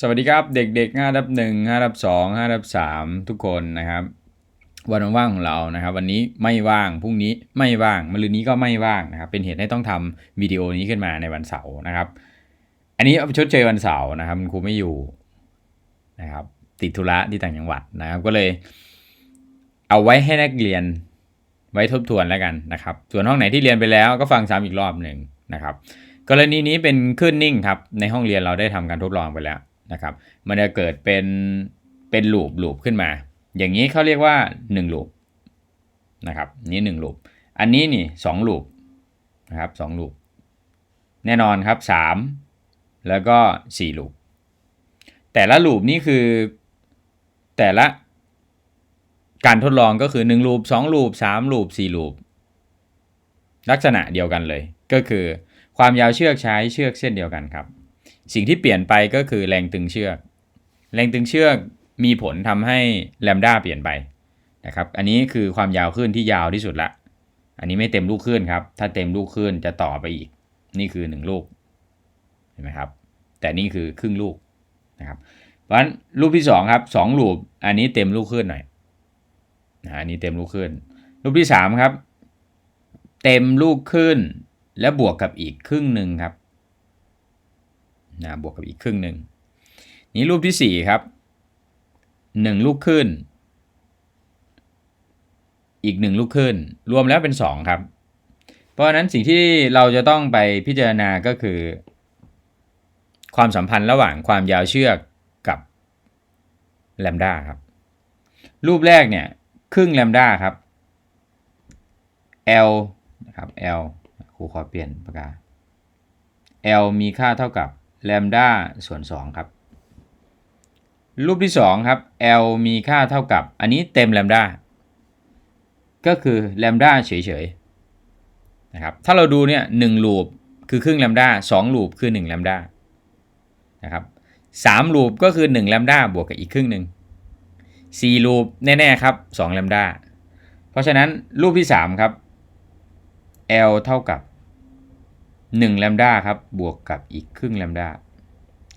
สวัสดีครับเด็กๆ5ดับ1 5ดับ2 5ดับ3ทุกคนนะครับ วันว่างของเรานะครับ วันนี้ไม่ว่างพรุ่งนี้ไม่ว่างมะรืนนี้ก็ไม่ว่างนะครับ เป็นเหตุให้ต้องทำวิดีโอนี้ขึ้นมาในวันเสาร์นะครับ อันนี้ชดเชยวันเสาร์นะครับคุณครูไม่อยู่นะครับ ติดธุระที่ต่างจังหวัดนะครับ ก็เลย เอาไว้ให้นักเรียนไว้ทบทวนแล้วกันนะครับ ส่วนห้องไหนที่เรียนไปแล้วก็ฟังซ้ำอีกรอบหนึ่งนะครับ กรณีนี้เป็นขึ้นนิ่งครับในห้องเรียนเราได้ทำการทดลองไปแล้ว นะครับ มันจะเกิดเป็นเป็นลูปลูปขึ้นมา อย่างนี้เขาเรียกว่า1ลูปนะครับ นี่1ลูปอันนี้นี่2ลูปนะครับ2ลูปแน่นอนครับ 3 แล้วก็4ลูปแต่ละลูปนี่คือแต่ละการทดลองก็คือ 1 ลูป 2 ลูป 3 ลูป 4 ลูป ลักษณะเดียวกันเลย ก็คือความยาวเชือกใช้เชือกเส้นเดียวกันครับ สิ่งที่เปลี่ยนไปก็คือแรงตึงเชือก แรงตึงเชือกมีผลทำให้แลมด้าเปลี่ยนไปนะครับ อันนี้คือความยาวขึ้นที่ยาวที่สุดละ อันนี้ไม่เต็มลูกขึ้นครับ ถ้าเต็มลูกขึ้นจะต่อไปอีก นี่คือ 1 ลูก เห็นไหมครับ แต่นี่คือครึ่งลูกนะครับ เพราะฉะนั้นลูกที่2ครับ2ลูกอันนี้เต็มลูกขึ้นหน่อยนะอันนี้เต็มลูกขึ้น ลูกที่3ครับ เต็มลูกขึ้น และบวกกับอีกครึ่งหนึ่งครับ นะบวกกับอีกครึ่งหนึ่งนี้รูปที่ 4 ครับ 1 ลูกขึ้น อีก 1 ลูกขึ้น รวมแล้วเป็น 2 ครับ เพราะฉะนั้นสิ่งที่เราจะต้องไปพิจารณาก็คือ ความสัมพันธ์ระหว่างความยาวเชือกกับแลมด้าครับ รูปแรกเนี่ยครึ่งแลมด้าครับ L นะครับ L ครูขอเปลี่ยนปากกา L มีค่าเท่ากับ แลมด้าส่วน2ครับ รูปที่2ครับ L มีค่าเท่ากับ อันนี้เต็มแลมด้าก็คือแลมด้าเฉยๆนะครับ ถ้าเราดูเนี่ยหนึ่งลูปคือครึ่งแลมด้าสองลูปคือ1แลมด้านะครับสามลูปก็คือ1แลมด้าบวกกับอีกครึ่งหนึ่งสี่ลูปแน่ๆครับ2แลมด้าเพราะฉะนั้นรูปที่3ครับ L เท่ากับ1แลมด้าครับบวกกับอีกครึ่งแลมด้า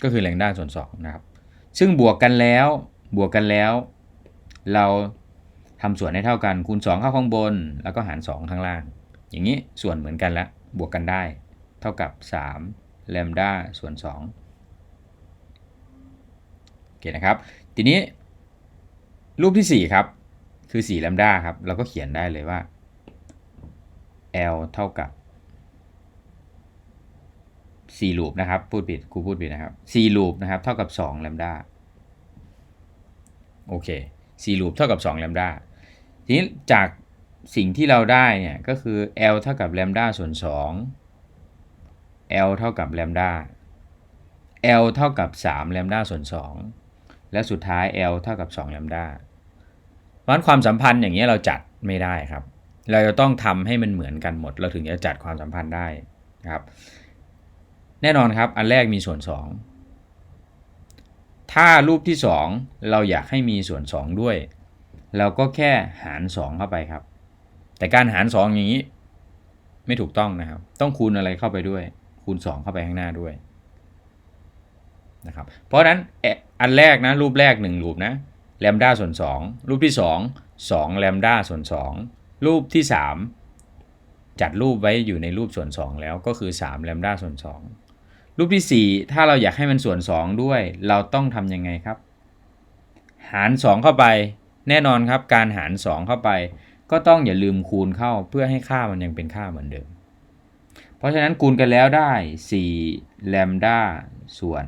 ก็คือแลมด้านส่วน2นะครับ ซึ่งบวกกันแล้วบวกกันแล้ว เราทำส่วนให้เท่ากัน คูณ 2 เข้าข้างบน แล้วก็หาร 2 ข้างล่าง อย่างนี้ส่วนเหมือนกันแล้วบวกกันได้ เท่ากับ3แลมด้าส่วน2โอเคนะครับ ทีนี้ รูปที่ 4 ครับ คือ4แลมด้าครับ เราก็เขียนได้เลยว่า L เท่ากับ 4ลูปนะครับ พูดผิดครูพูดผิดนะครับ4ลูปนะครับ เท่ากับ2แลมด้าโอเค4ลูปเท่ากับ2แลมด้าทีนี้จากสิ่งที่เราได้เนี่ยก็คือ L เท่ากับแลมด้าส่วน 2 L เท่ากับแลมด้า L เท่ากับ3แลมด้าส่วน 2 และสุดท้าย L เท่ากับ2แลมด้าเพราะนั้นความสัมพันธ์อย่างนี้เราจัดไม่ได้ครับ เราจะต้องทำให้มันเหมือนกันหมด เราถึงจะจัดความสัมพันธ์ได้นะครับ แน่นอนครับ อันแรกมีส่วน 2 ถ้ารูปที่ 2 เราอยากให้มีส่วน 2 ด้วย เราก็แค่หาร 2 เข้าไปครับ แต่การหาร 2 อย่างนี้ ไม่ถูกต้องนะครับ ต้องคูณอะไรเข้าไปด้วย คูณ 2 เข้าไปข้างหน้าด้วยนะครับเพราะฉะนั้นอันแรกนะรูปแรก 1 รูปนะแลมด้าส่วน 2 รูปที่ 2 2แลมด้าส่วน 2 รูปที่ 3 จัดรูปไว้อยู่ในรูปส่วน 2 แล้วก็คือ3แลมด้าส่วน 2 รูปที่ 4 ถ้าเราอยากให้มันส่วน 2 ด้วย เราต้องทำยังไงครับ หาร 2 เข้าไป แน่นอนครับ การหาร 2 เข้าไป ก็ต้องอย่าลืมคูณเข้าเพื่อให้ค่ามันยังเป็นค่าเหมือนเดิม เพราะฉะนั้นคูณกันแล้วได้4แลมด้าส่วน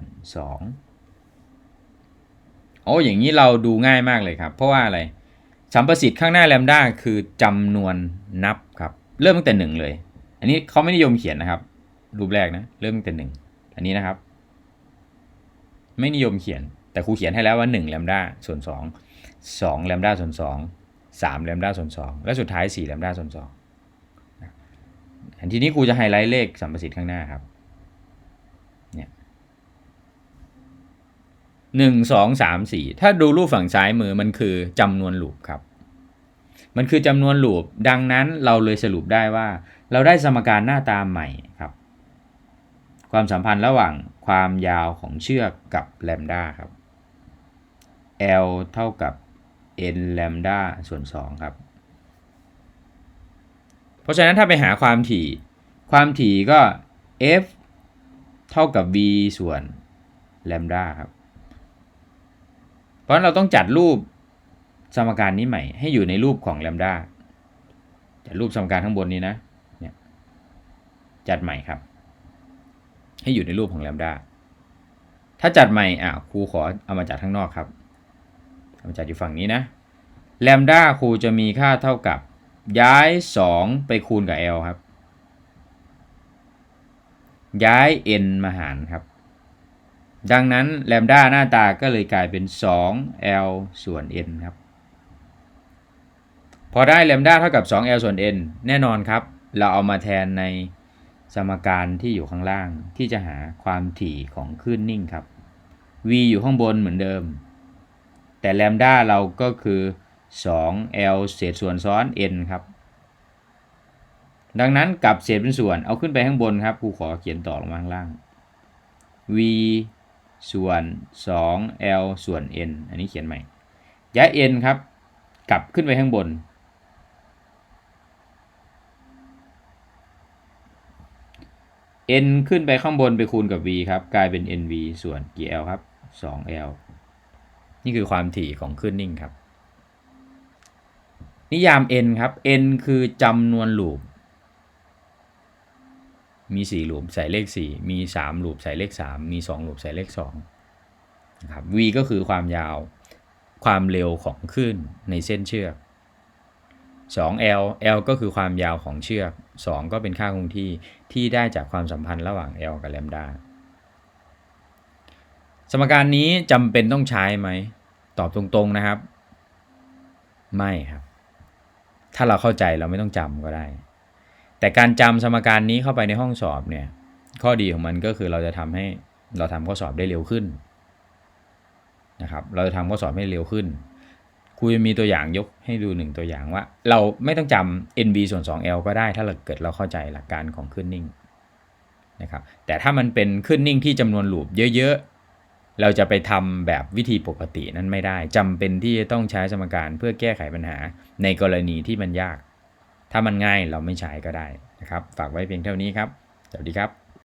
2 โอ้อย่างนี้เราดูง่ายมากเลยครับ เพราะว่าอะไรสัมประสิทธิ์ข้างหน้าแลมด้าคือจำนวนนับครับ เริ่มตั้งแต่หนึ่งเลย อันนี้เขาไม่นิยมเขียนนะครับ รูปแรกนะ เริ่มตั้งแต่หนึ่ง อันนี้นะครับ ไม่นิยมเขียน แต่ครูเขียนให้แล้วว่า1แลมด้าส่วน2 2แลมด้าส่วน2 3แลมด้าส่วน2และสุดท้าย4แลมด้าส่วน2อันทีนี้ครูจะไฮไลท์เลขสัมประสิทธิ์ข้างหน้าครับเนี่ยหนึ่งสองสามสี่ถ้าดูรูปฝั่งซ้ายมือมันคือจำนวนลูปครับ มันคือจำนวนลูปดังนั้นเราเลยสรุปได้ว่า เราได้สมการหน้าตาใหม่ครับ ความสัมพันธ์ระหว่างความยาวของเชือกกับแลมด้าครับ L เท่ากับ n แลมด้าส่วน2ครับ เพราะฉะนั้นถ้าไปหาความถี่ ความถี่ก็ F เท่ากับ v ส่วนแลมด้าครับ เพราะฉะนั้นเราต้องจัดรูปสมการนี้ใหม่ ให้อยู่ในรูปของแลมด้าจัดรูปสมการข้างบนนี้นะเนี่ยจัดใหม่ครับ ให้อยู่ในรูปของแลมด้าถ้าจัดใหม่อะครูขอเอามาจัดข้างนอกครับเอามาจัดอยู่ฝั่งนี้นะแลมด้าครูจะมีค่าเท่ากับย้าย 2 ไปคูณกับ l ครับ ย้าย n มาหารครับ ดังนั้นแลมด้าหน้าตาก็เลยกลายเป็น 2l ส่วน n ครับ พอได้แลมด้าเท่ากับ 2l ส่วน n แน่นอนครับ เราเอามาแทนใน สมการที่อยู่ข้างล่างที่จะหาความถี่ของคลื่นนิ่งครับ v อยู่ข้างบนเหมือนเดิม แต่แลมด้าเราก็คือ 2l เศษส่วนซ้อน n ครับ ดังนั้นกลับเศษเป็นส่วนเอาขึ้นไปข้างบนครับครูขอเขียนต่อลงมาข้างล่าง v ส่วน 2l ส่วน n อันนี้เขียนใหม่ย้าย n ครับ กลับขึ้นไปข้างบน n ขึ้นไปข้างบนไปคูณกับ v ครับ กลายเป็น nv ส่วนกี่ l ครับ 2l นี่คือความถี่ของคลื่นนิ่งครับ นิยาม n ครับ n คือจำนวนลูป มี4ลูปใส่เลข 4 มี3ลูปใส่เลข 3 มี2ลูปใส่เลข2นะครับ v ก็คือความยาวความเร็วของคลื่นในเส้นเชือก 2l l ก็คือความยาวของเชือก 2 ก็เป็นค่าคงที่ที่ได้จากความสัมพันธ์ระหว่าง l กับแลมดาสมการนี้จำเป็นต้องใช้ไหม ตอบตรงๆนะครับ ไม่ครับ ถ้าเราเข้าใจเราไม่ต้องจำก็ได้ แต่การจำสมการนี้เข้าไปในห้องสอบเนี่ย ข้อดีของมันก็คือเราจะทำให้เราทำข้อสอบได้เร็วขึ้นนะครับ เราจะทำข้อสอบให้เร็วขึ้น ครูจะมีตัวอย่างยกให้ดูหนึ่งตัวอย่างว่า เราไม่ต้องจำ nv ส่วน 2l ก็ได้ถ้าเราเกิดเราเข้าใจหลักการของขึ้นนิ่งนะครับแต่ถ้ามันเป็นขึ้นนิ่งที่จำนวนลูปเยอะๆ เราจะไปทำแบบวิธีปกตินั้นไม่ได้จำเป็นที่จะต้องใช้สมการเพื่อแก้ไขปัญหาในกรณีที่มันยาก ถ้ามันง่ายเราไม่ใช้ก็ได้นะครับ ฝากไว้เพียงเท่านี้ครับ สวัสดีครับ